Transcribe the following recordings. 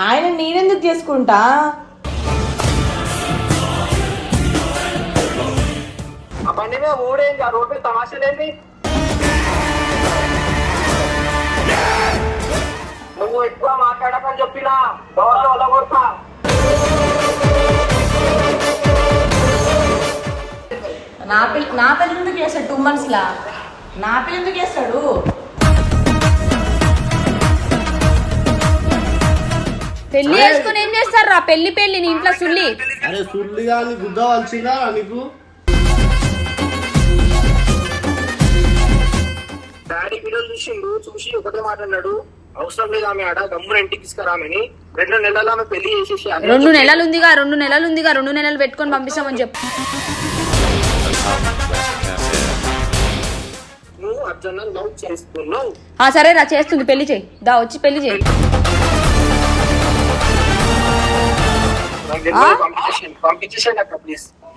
ఆయన నేనెందుకు చేసుకుంటా? బండి మీద ఆ రోడ్డు నువ్వు ఎక్కువ మాట్లాడకని చెప్పినా దోవలో వదలగొడతా నా పిల్ల నా పిల్ల ఎందుకు చేస్తాడు? టూ మంత్స్ లా నా పిల్ల ఎందుకు చేస్తాడు? పెళ్ళి చేసుకుని ఏం చేస్తారు రా పెళ్ళి పెళ్ళి నీ ఇంట్లో సుల్లి. అరే సుల్లిగా నీ గుద్ద వలిసిందా నీకు? డాడీ వీడియోలు చూసిండు చూసి ఒకటే మాట అన్నాడు. అవసరం లేదు ఆమె ఆడ గమ్మున ఇంటికి తీసుకురామని. రెండు నెలలు ఆమె పెళ్ళి చేసేసి రెండు నెలలు ఉందిగా రెండు నెలలు ఉందిగా రెండు నెలలు పెట్టుకొని పంపిస్తామని చెప్పు. నువ్వు అర్జున లవ్ చేస్తున్నావు ఆ సరే రా చేస్తుంది. పెళ్ళి చేయి. దా వచ్చి పెళ్ళి చేయి.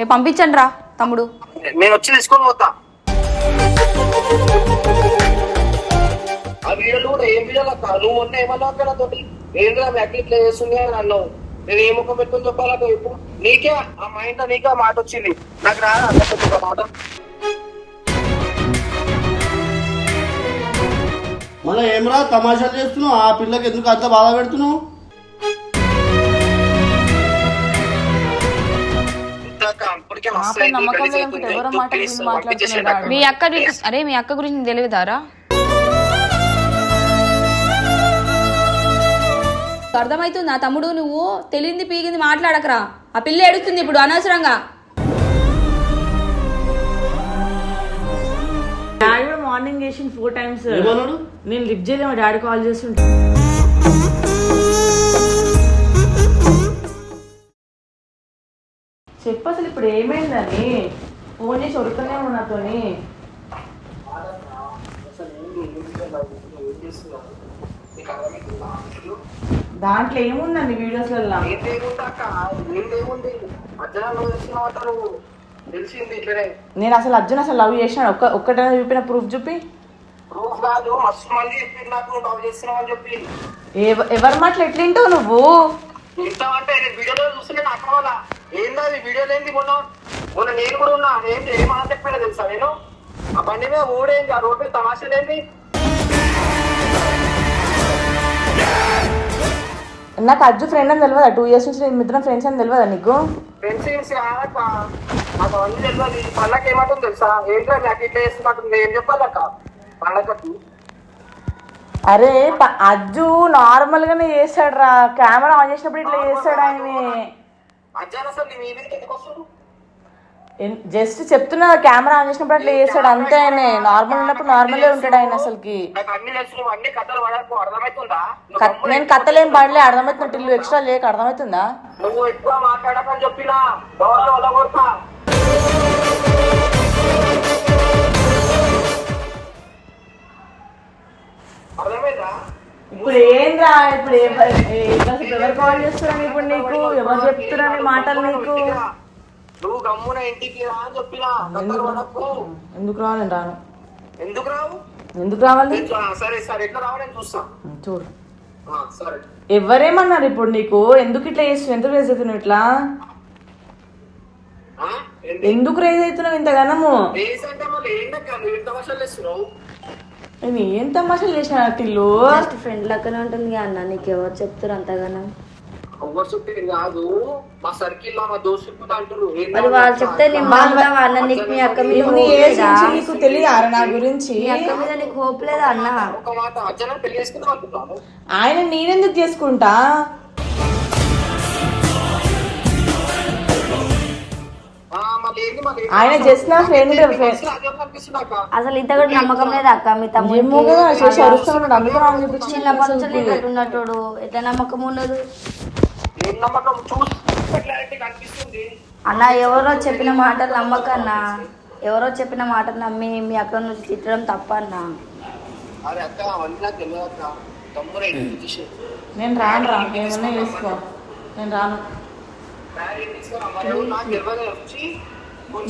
ఏ పంపించండి రా తమ్ముడు. నేను వచ్చి తీసుకొని పోతా. ఆ వీడియోలు కూడా ఏం వీడియోలు అక్క. నువ్వు మొన్న ఏమన్నావు అక్క నాతోటి ఏంటి ఆమె అక్క ఇట్లా చేస్తుంది అని అన్నావు. నేను ఏ ముఖం పెట్టుకుని చెప్పాలక్క ఇప్పుడు నీకే ఆ మైండ్లో నీకే ఆ మాట వచ్చింది. నాకు రా ఒక మాట. మళ్ళీ ఏమరా తమాషాలు చేస్తున్నావు? ఆ పిల్లకి ఎందుకు అంత బాధ పెడుతున్నావు? మీ అక్క గురించి అరే మీ అక్క గురించి తెలియదారా అర్థమవుతుంది ఆ తమ్ముడు నువ్వు? తెలియంది పీగింది మాట్లాడకరా. ఆ పిల్ల ఎడుతుంది ఇప్పుడు అనవసరంగా. డాడీ మార్నింగ్ చేసింది ఫోర్ టైమ్స్ నేను లిఫ్ట్ చేయలేము డాడీ కాల్ చేస్తుంటా. చెప్పు అసలు ఇప్పుడు ఏమైందని? ఫోన్ చేసి ఉరుకునే నాతోని చేస్తున్నావు? దాంట్లో ఏముందండి వీడియోస్లలో నువ్వు తెలిసింది నేను అసలు అర్జున్ అసలు లవ్ చేసినాడు. ఒక్క ఒక్కటైనా చూపిన ప్రూఫ్ చూపి. ప్రూఫ్ కాదు మస్తు మంది నాకు నువ్వు? లవ్ అని చెప్పి ఎవ- ఎవరి మాటలు ఎట్లింటావు నువ్వు ఏందో అది వీడియోలో ఏంది మొన్న? మొన్న నేను కూడా ఉన్నా. ఏంటి ఏమన్నా చెప్పినా తెలుసా నేను? ఆ బండి మీద ఊడేంది? ఆ రోడ్డు తమాషలేంది నాకు అర్జున్ ఫ్రెండ్ అని తెలియదా టూ ఇయర్స్ నుంచి నేను ఇద్దరం ఫ్రెండ్స్ అని తెలియదా నీకు? ఫ్రెండ్స్ నాకు అన్ని తెలియదు పళ్ళకి ఏమంటుంది తెలుసా? ఏంటో నాకు ఇట్లా చేస్తున్నట్టుంది ఏం చెప్పాలక్క పళ్ళకి అరే అజ్జు నార్మల్ గానే చేస్తాడు రా కెమెరా ఆన్ చేసినప్పుడు ఇట్లా చేస్తాడు ఆయన. జస్ట్ చెప్తున్నా కెమెరా ఆన్ చేసినప్పుడు అట్లా చేస్తాడు. అంతే ఆయన నార్మల్ ఉన్నప్పుడు నార్మల్ ఉంటాడు ఆయన అసలుకి. అర్థమవుతుందా? నేను కథలేం పడలే అర్థమవుతున్నట్టు ఇల్లు ఎక్స్ట్రా లేక అర్థమవుతుందా? నువ్వు ఎక్కువ మాట్లాడకని చెప్పినా దోవలో వదలగొడతా అర్థమైందా? ఇప్పుడు ఏంద్రా? ఇప్పుడు ఎవరు కాల్ చేస్తున్నాను ఇప్పుడు నీకు? ఎవరు చెప్తున్నాను మాటలు నీకు? నువ్వు గమ్మున ఇంటికి రా అని చెప్పినా. ఎందుకు రావాలి నేను రాను? ఎందుకు రావు? ఎందుకు రావాలి? సరే సరే. ఎట్లా రావు నేను చూస్తా. చూడు. ఎవరేమన్నారు ఇప్పుడు నీకు? ఎందుకు ఇట్లా చేస్తున్నావు? ఎందుకు రేజ్ అవుతున్నావు ఇట్లా? ఎందుకు రేజ్ అవుతున్నావు ఇంతగానము? నేను ఏం తమాషాలు చేసిన ఫ్రెండ్ లెక్కనే ఉంటుంది అన్న నీకు ఎవరు చెప్తారు అంతగానం? ఎవరు చెప్తే కాదు. మా సర్కిల్లో మా దోస్తులు అంటారు ఏంటో మరి వాళ్ళు చెప్తే నేను మాట్లాడవా అన్న నీకు మీ అక్క మీద నీ hope ఏజ్ లేదా? నుంచి నీకు తెలియదు నా గురించి? మీ అక్క మీద నీకు హోప్ లేదా అన్న? ఒక మాట అర్జున పెళ్ళి చేసుకుందాం అనుకుంటున్నాను. ఆయన నేనెందుకు చేసుకుంటా? ఆయన just నా friend, friend. అదే అనిపిస్తుంది అక్క అసలు ఇంత కూడా నమ్మకం లేదా అక్క? మీ చిన్నప్పటి నుంచి ఇట్లా ఉన్నట్టు ఎట్లా నమ్మకం ఉండదు ఏం నమ్మకం? చూసి క్లారిటీ కనిపిస్తుంది అన్న ఎవరో చెప్పిన మాటలు నమ్మకన్న ఎవరో చెప్పిన మాటలు నమ్మి మీ అక్క నుంచి తిట్టడం తప్ప అన్న. తమ్ముడు నేను రాను రా ఏమన్నా చేసుకో. నేను రాను.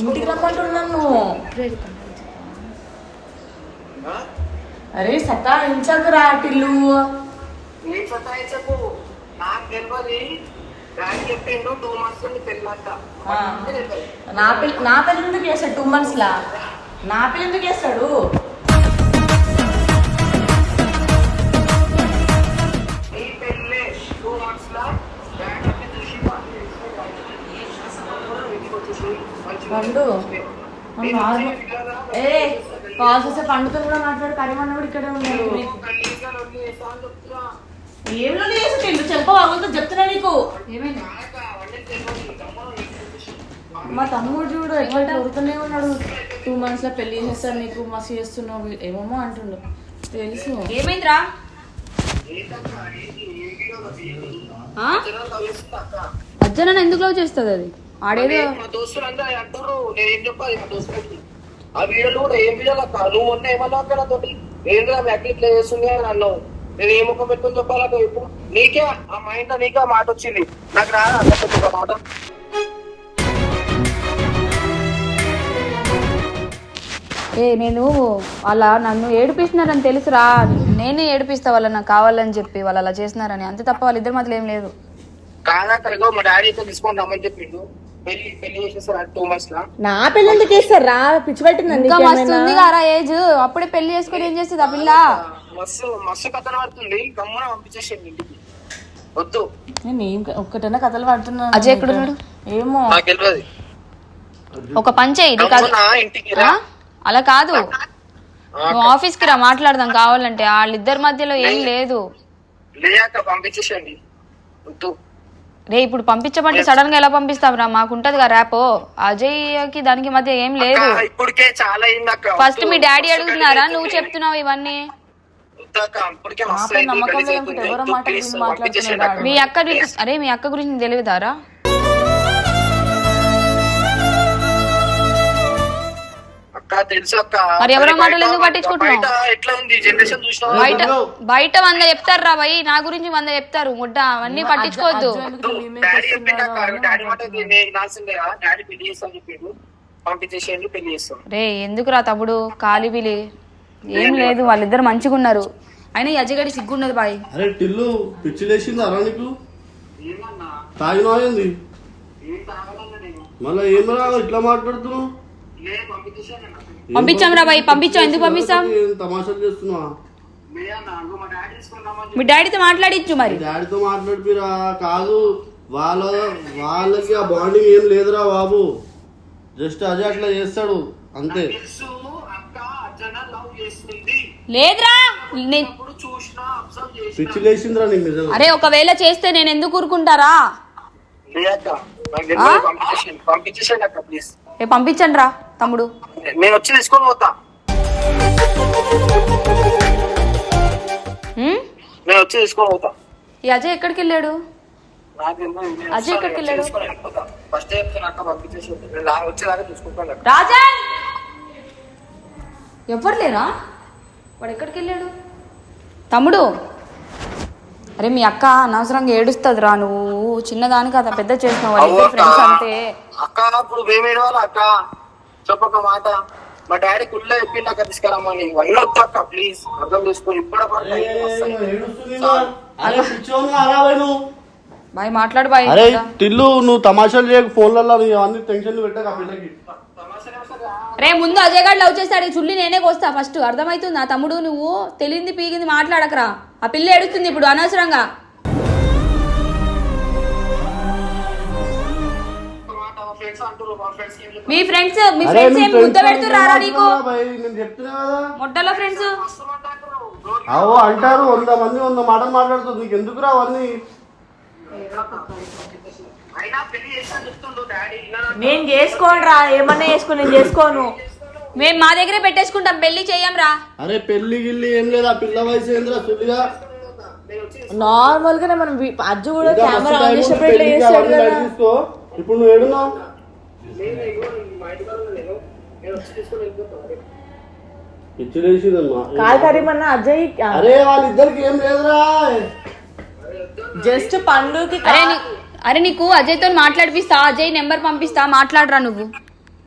ఇంటికి రమ్మంటున్నాను? అరే సతాయించకు నాకు తెలియదు టూ మంత్స్ నీ పిల్ల నా పిల్లలు ఎందుకు చేస్తాడు టూ మంత్స్ లా? నా పిల్ల ఎందుకు చేస్తాడు? పండు. ఏ కాల్స్ వస్తే పండుతో కూడా మాట్లాడు కరీమన్న కూడా ఇక్కడే ఉన్నాడు ఏం చేసి చెప్ప వాళ్ళతో చెప్తున్నా నీకు. మా తమ్ముడు చూడు ఎట్లా కోరుతూనే ఉన్నాడు. టూ మంత్స్లో పెళ్ళి చేస్తారు నీకు మస్తు చేస్తున్నావు. ఏమేమో అంటుండు? తెలుసు. ఏమైందిరా? అజ్జన ఎందుకు లవ్ చేస్తుంది అది? ఆడేదో మా దోస్తులు అందరూ అంటారు నేను చెప్పాలి మా దోస్తులకి? ఆ వీడియోలు కూడా ఏం వీడియోలు అక్క నువ్వు మొన్న ఏమన్నా అక్క నాతోటి ఏంద్రా మీ అక్క ఇట్లా చేస్తుంది అని అన్నావు. నేను ఏ ముఖం పెట్టుకుని చెప్పాలి ఇప్పుడు నీకే ఆ మైండ్లో నీకే ఆ మాట వచ్చింది. నాకు రా ఒక మాట? ఏ నేను అలా నన్ను ఏడిపిస్తున్నారని తెలుసురా. నేనే ఏడిపిస్తా వాళ్ళ నాకు కావాలని చెప్పి వాళ్ళు అలా చేస్తున్నారని. అంతే తప్ప వాళ్ళిద్దరి మధ్యలో ఏం లేదు. ఇగో మా డాడీ తీసుకొని రమ్మని చెప్పిండు. పెళ్ళి పెళ్ళి నా పిల్ల ఎందుకు చేస్తారు? రా పిచ్చి పెట్టింది ఇంకా మస్తు ఉంది కారా ఏజ్ అప్పుడే పెళ్ళి చేసుకొని ఏం చేస్తుంది ఆ పిల్ల? మస్తు మస్తు కథలు పడుతుంది. గమ్మున పంపించేసింది ఇంటికి. వద్దు. నేను ఏం ఒక్కటైనా కథలు పడుతున్నాను. అజయ్ ఎక్కడున్నాడు? ఏమో. నాకు తెలియదు ఒక పని చేయి నీకు అది- గమ్మున ఇంటికి ఆ? రా అలా కాదు. నువ్వు ఆఫీస్కి రా మాట్లాడదాం కావాలంటే. వాళ్ళిద్దరి మధ్యలో ఏం లేదు. పంపించేసేయండి. వద్దు. రే ఇప్పుడు పంపించమంటే సడన్గా ఎలా పంపిస్తాం రా? మాకుంటది కదా ర్యాపో. అజయ్కి దానికి మధ్య ఏం లేదు. ఇప్పటికే చాలా ఫస్ట్ మీ. డాడీ అడుగుతున్నారా? నువ్వు. చెప్తున్నావు ఇవన్నీ. నమ్మకం. ఎవరో మాట. మీ అక్క అరే మీ అక్క గురించి తెలియదారా? అక్క తెలుసు అక్క. మరి ఎవరో బయట- మాటలు ఎందుకు పట్టించుకుంటున్నావు? బయట ఎట్లా ఉంది జనరేషన్ చూసినావా? బయట బయట వంద చెప్తారు రా భయ్ నా గురించి వంద చెప్తారు ముడ్డ అవన్నీ పట్టించుకోవద్దు. డాడీ చెప్పిండక్క డాడీ మాట వినాల్సిందే డాడీ పెళ్ళి చేస్తాను చెప్పిండు. పంపించేసేయండి పెళ్ళి చేస్తాం రే ఎందుకురా తమ్ముడు? కాలి పిలి. ఏం లేదు వాళ్ళిద్దరు మంచిగా ఉన్నారు అయినా ఈ అజయగడి సిగ్గున్నది బాయ్. అరే టిల్లు పిచ్చి లేచింది అరా నీకు? ఏమన్నా? తాగినా ఏంది? ఏం మళ్ళీ ఏమరా ఇట్లా మాట్లాడుతున్నావు? పంపించాం రా భయ్ పంపించాం. ఎందుకు పంపిస్తాం? మా డాడీతో మాట్లాడిచ్చు మరి. డాడీతో మాట్లాడిపిరా. కాదు వాళ్ళ వాళ్ళకి ఆ బాండింగ్ ఏం లేదురా బాబు. జస్ట్ అజయ్ అట్లా చేస్తాడు. అంతే. తెలుసు అక్క అర్జున లవ్ చేస్తుంది. లేదురా. పిచ్చి లేచిందిరా నీకు నిజంగా. అరే ఒకవేళ చేస్తే నేను ఎందుకు ఊరుకుంటారా? పంపించేసేయండి అక్క ప్లీజ్ ఏ పంపించండి రా తమ్ముడు. నేను వచ్చి తీసుకొని పోతా? నేను వచ్చి తీసుకొని పోతా. ఈ అజయ్ ఎక్కడికి వెళ్ళాడు? అజయ్ ఎక్కడికి వెళ్ళాడు? ఫస్ట్ వచ్చేదాకా రాజన్! ఎవ్వరు లేరా? వాడు ఎక్కడికి వెళ్ళాడు? తమ్ముడు అరే మీ అక్క అనవసరంగా ఏడుస్తుంది రా నువ్వు. చిన్నదాని కదా పెద్ద చేసినావు. అక్క. ఫ్రెండ్స్ అంతే. అక్క మేమేడవాలా అక్క? చెప్పక మాట. మా డాడీ కుళ్ళ చెప్పిండు అక్క తీసుకురమ్మని వెళ్ళొద్దు అక్క ప్లీజ్ అర్థం చేసుకో ఇప్పుడు బాయ్ మాట్లాడు బాయ్. అరే టిల్లు నువ్వు తమాషాలు చేయక ఫోన్లలో నీ అన్ని టెన్షన్లు పెట్టాక రే ముందు అజయ్ గారు లవ్ చేస్తాడు ఈ చుల్లి నేనే కోస్తా ఫస్ట్. అర్థమవుతుంది నా తమ్ముడు నువ్వు తెలియంది పీగింది మాట్లాడకరా. ఆ పిల్ల ఏడుస్తుంది ఇప్పుడు అనవసరంగా. మా ఫ్రెండ్స్? మీ ఫ్రెండ్స్ ఏం ముద్ద పెడుతున్నారా నీకు? మొట్టలో ఫ్రెండ్స్. అవో అంటారు వంద మంది వంద మాటలు మాట్లాడుతుంది. నీకు ఎందుకురా అవన్నీ? నేను చేసుకోను రా ఏమన్నా చేసుకో నేను చేసుకోను. మేము మా దగ్గరే పెట్టేసుకుంటాం పెళ్ళి చెయ్యం రా. అరే పెళ్ళి గిల్లి ఏం లేదు? ఆ పిల్ల వయసు ఏంద్రా సుల్లిగా నార్మల్ గానే మనం అజ్జు కూడా కెమెరా ఆన్ చేసినప్పుడు ఇట్లా చేస్తాడు కదా. ఇప్పుడు నువ్వు ఏడున్నావు? కాదు కరీమన్నా అజయ్ అరే వాళ్ళిద్దరికి ఏం లేదురా. జస్ట్ పండుకి అరే నీకు అజయ్తో మాట్లాడిపిస్తా అజయ్ నెంబర్ పంపిస్తా మాట్లాడరా నువ్వు.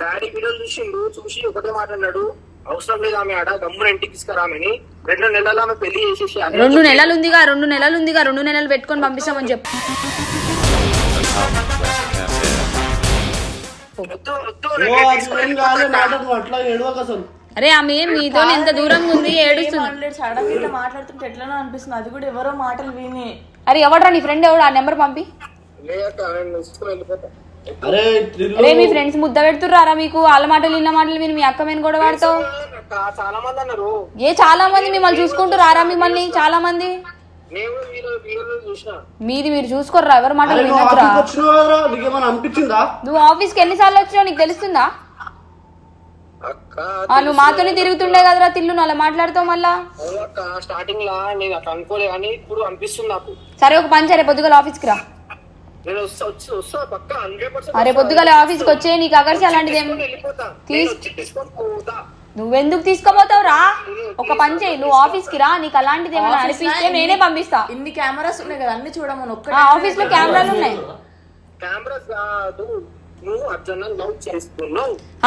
డాడీ వీడియో చూసిండు చూసి ఒకటే మాట్లాడాడు అవసరం లేదు ఆమె ఆడ గమ్మున ఇంటికి తీసుకురామని రెండు నెలలు ఆమె పెళ్ళి చేసేసి రెండు నెలలు ఉందిగా రెండు నెలలు ఉందిగా రెండు నెలలు పెట్టుకొని పంపిస్తామని చెప్పు. వద్దు వద్దు ఓ నేను అది తీసుకొని ఏం కాదు వెళ్ళిపోతా. మ్యాటర్ నువ్వు అట్లా ఏడవక అసలు. అరే ఆమె మీతో ఎంత దూరంగా ఉంది ఏడుస్తుంది. మాట్లాడి సడన్ ఇట్లా మాట్లాడుతుంటే ఎట్లనో అనిపిస్తుంది. అది కూడా ఎవరో మాటలు విని. అరే ఎవడ్రా నీ ఫ్రెండ్ ఎవడు? ఆ నెంబర్ పంపి. అరే అరే మీ ఫ్రెండ్స్ ముద్ద పెడుతుర్రారా మీకు? వాళ్ళ మాటలు ఇళ్ళ మాటలు విని మీ అక్క మీద కూడా వాడతావు చాలా మంది అన్నారు. ఏ చాలా మంది మిమ్మల్ని చూసుకుంటున్నారా మిమ్మల్ని? చాలా మంది. మీది మీరు చూసుకోర్రా ఎవరి మాటలు అరే నువ్వు నువ్వు ఆఫీస్కి ఎన్నిసార్లు వచ్చినావు? నీకు తెలుస్తుందా? అక్క ఆ, నువ్వు మాతోనే తిరుగుతుండే కదరా తిల్లు నువ్వు అలా మాట్లాడతావు మళ్ళా? స్టార్టింగ్ లా నేను అట్లా అనుకోలే కానీ ఇప్పుడు అనిపిస్తుంది నాకు. సరే ఒక పని సరే పొద్దుగల ఆఫీస్కి రా. అరే పొద్దుగల ఆఫీస్కి వచ్చే నీకు అగర్చి అలాంటిది ఏం నువ్వెందుకు తీసుకోపోతావు? రా. ఒక పని చేయి. నువ్వు ఆఫీస్కి రా. నీకు అలాంటిది ఏమైనా అనిపిస్తే నేనే పంపిస్తా. ఇన్ని కెమెరాస్ ఉన్నాయి కదా అన్ని చూడమని ఒక్క ఆఫీస్లో కెమెరాలు ఉన్నాయి.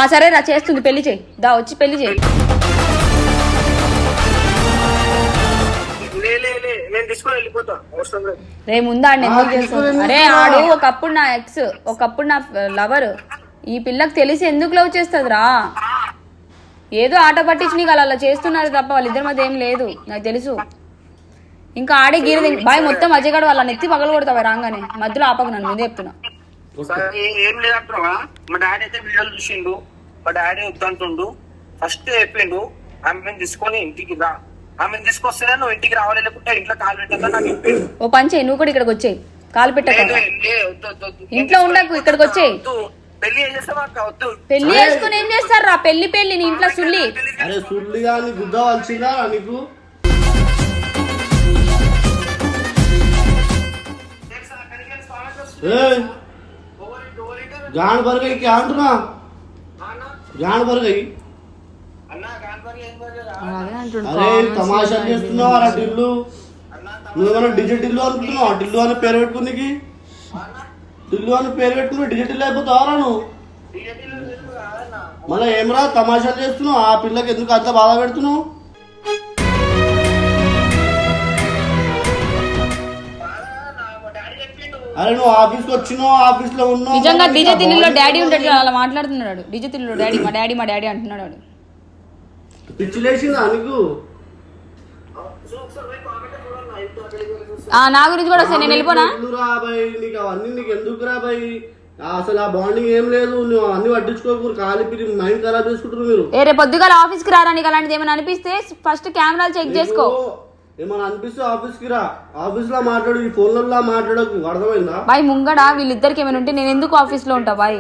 సరే రా చేస్తుంది. పెళ్ళి చేయి. దా వచ్చి పెళ్ళి చేయి. రే ముందు ఆడిని ఎందుకు చేస్తావు? అరే ఆడు ఒకప్పుడు నా ఎక్స్ ఒకప్పుడు నా లవర్ ఈ పిల్లకి తెలిసి ఎందుకు లవ్ చేస్తుందిరా ఏదో ఆట పట్టించి నీకు అలా అలా చేస్తున్నారు తప్ప వాళ్ళిద్దరి మధ్య ఏం లేదు. నాకు తెలుసు. ఇంకా ఆడే గీర బాయ్ మొత్తం అజయగాడు వాళ్ళ నెత్తి పగలు కొడతావా రాగానే. మధ్యలో ఆపకు నన్ను ముందే చెప్తున్నా. ఏ- లేదంటున్నావా మా డాడీ అయితే వీడియోలు చూసిండు. మా డాడీ వద్దంటుండు. ఫస్ట్ చెప్పిండు ఆమెను తీసుకొని ఇంటికి రా. ఆమెను తీసుకొస్తేనే నువ్వు ఇంటికి రావాలి లేకుంటే ఇంట్లో కాలు పెట్టదా నాకు చెప్పిండు ఓ పని చేయి నువ్వు కూడా ఇక్కడికి వచ్చేయి. కాలు పెట్టక లేదు, లే, వద్దు, వద్దు, వద్దు. ఇంట్లో ఉండకు, ఇక్కడికి వచ్చేయ్. వద్దు. పెళ్ళి ఏం చేస్తావా అక్క? వద్దు. పెళ్ళి చేసుకుని ఏం చేస్తారు రా పెళ్ళి పెళ్ళి నీ ఇంట్లో సుల్లి. అరే సుల్లిగా నీ గుద్ద వచ్చిందా నీకు? ఏయ్, జాన్ బర్గై కి అంటున్నా? అన్న ఏం బర్గరా? అదే అరే తమాషా చేస్తున్నావు అరా టిల్లు? నువ్వేమైనా డిజిట్ ఇల్లు అనుకుంటున్నావు? టిల్లు అని పేరు పెట్టుకునికి టిల్లు అని పేరు పెట్టుకుని డిజిటల్ అయిపోతావరా నువ్వు? డిజెటీలో. మళ్ళీ ఏమరా తమాషాలు చేస్తున్నావు? ఆ పిల్లకి ఎందుకు అంత బాధ పెడుతున్నావు? అరే నువ్వు ఆఫీస్కి వచ్చినావు? ఆఫీస్లో ఉన్నావు? నిజంగా డీజే తిల్లులో. డాడీ ఉంటాడు అలా మాట్లాడుతున్నాడు. డీజే తిల్లులో డాడీ మా డాడీ మా డాడీ అంటున్నాడు. వాడు. పిచ్చి లేచిందా నా గురించి కూడా నేను వెళ్ళిపోనా? నీకు అవన్నీ నీకు ఎందుకు రా బాయ్? అసలు ఆ బాండింగ్ ఏం లేదు. నువ్వు అన్ని పట్టించుకోకూరు కాలిపి మైండ్ ఖరాబ్ చేసుకుంటారు మీరు. ఏ రేపు పొద్దుగాల ఆఫీస్కి రారా? నీకు అలాంటిది ఏమైనా అనిపిస్తే ఫస్ట్ కెమెరాలు చెక్ చేసుకో. ఏమైనా అనిపిస్తే ఆఫీస్కి రా. ఆఫీస్లో మాట్లాడు. ఈ ఫోన్లలో మాట్లాడకు. అర్థమైందా? బాయ్ ముంగడ? వీళ్ళిద్దరికి ఏమైనా ఉంటే నేను ఎందుకు ఆఫీస్లో ఉంటా బాయ్?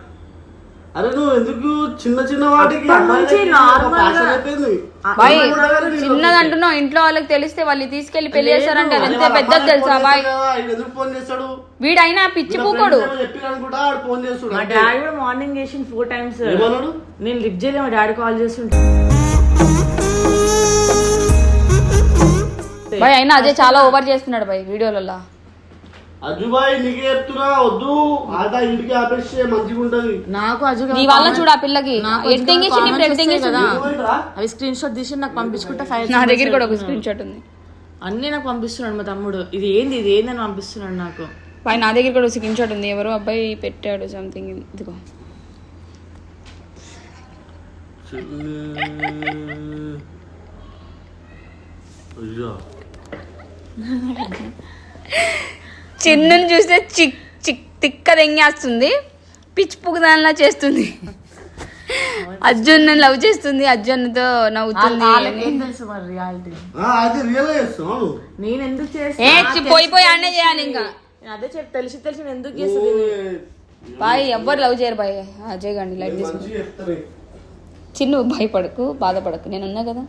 అరే నువ్వు ఎందుకు చిన్న చిన్న వాటికి బాయ్ చిన్నది అంటున్నావు. ఇంట్లో వాళ్ళకి తెలిస్తే వాళ్ళు తీసుకెళ్ళి పెళ్ళి చేస్తారంటే అది అరే ఎంత పెద్దది తెలుసా ఫోన్ బాయ్? ఎందుకు ఫోన్ చేస్తాడు? వీడైనా పిచ్చి పూకోడు. ఫోన్ చేస్తాడు మా డాడీ కూడా మార్నింగ్ చేసింది ఫోర్ టైమ్స్. నేను లిఫ్ట్ చేయలే మా డాడీ కాల్ చేస్తుంటే బాయ్ అయినా అజయ్ చాలా ఓవర్ చేస్తున్నాడు బాయ్ వీడియోలలో అజుబాయ్ నీకే చెప్తున్నా వద్దు. ఆట ఇంటికి ఆపేస్తే మంచిగా ఉంటది నాకు అజు నీ వల్ల చూడు ఆ పిల్లకి. కదా. అవి స్క్రీన్ షాట్ తీసి నాకు పంపించుకుంటే ఫైవ్ నా దగ్గర కూడా ఒక స్క్రీన్ షాట్ ఉంది. అన్ని నాకు పంపిస్తున్నాడు మా తమ్ముడు. ఇది ఏంది? ఇది ఏందని పంపిస్తున్నాడు నాకు. బాయ్ నా దగ్గర కూడా స్క్రీన్ షాట్ ఉంది. ఎవరో అబ్బాయి పెట్టాడు సంథింగ్ ఇదిగో. అయ్యో. చిన్నని చూస్తే చిక్ చిక్ తిక్క దెంగేస్తుంది పిచ్చి పుగ్దానిలా చేస్తుంది. అర్జున్ నన్ను లవ్ చేస్తుంది అర్జున్తో నవ్వుతుంది. పోయి పోయి అన్నే చేయాలి ఇంకా. నేను అదే చెప్పి తెలిసి తెలిసి నేను ఎందుకు చేస్తుంది బాయ్ ఎవ్వరు లవ్ చేయరు బాయ్. అజయ్ గాండి లైట్ తీసుకుని చిన్ను భయపడకు బాధపడకు. నేను ఉన్నా కదా.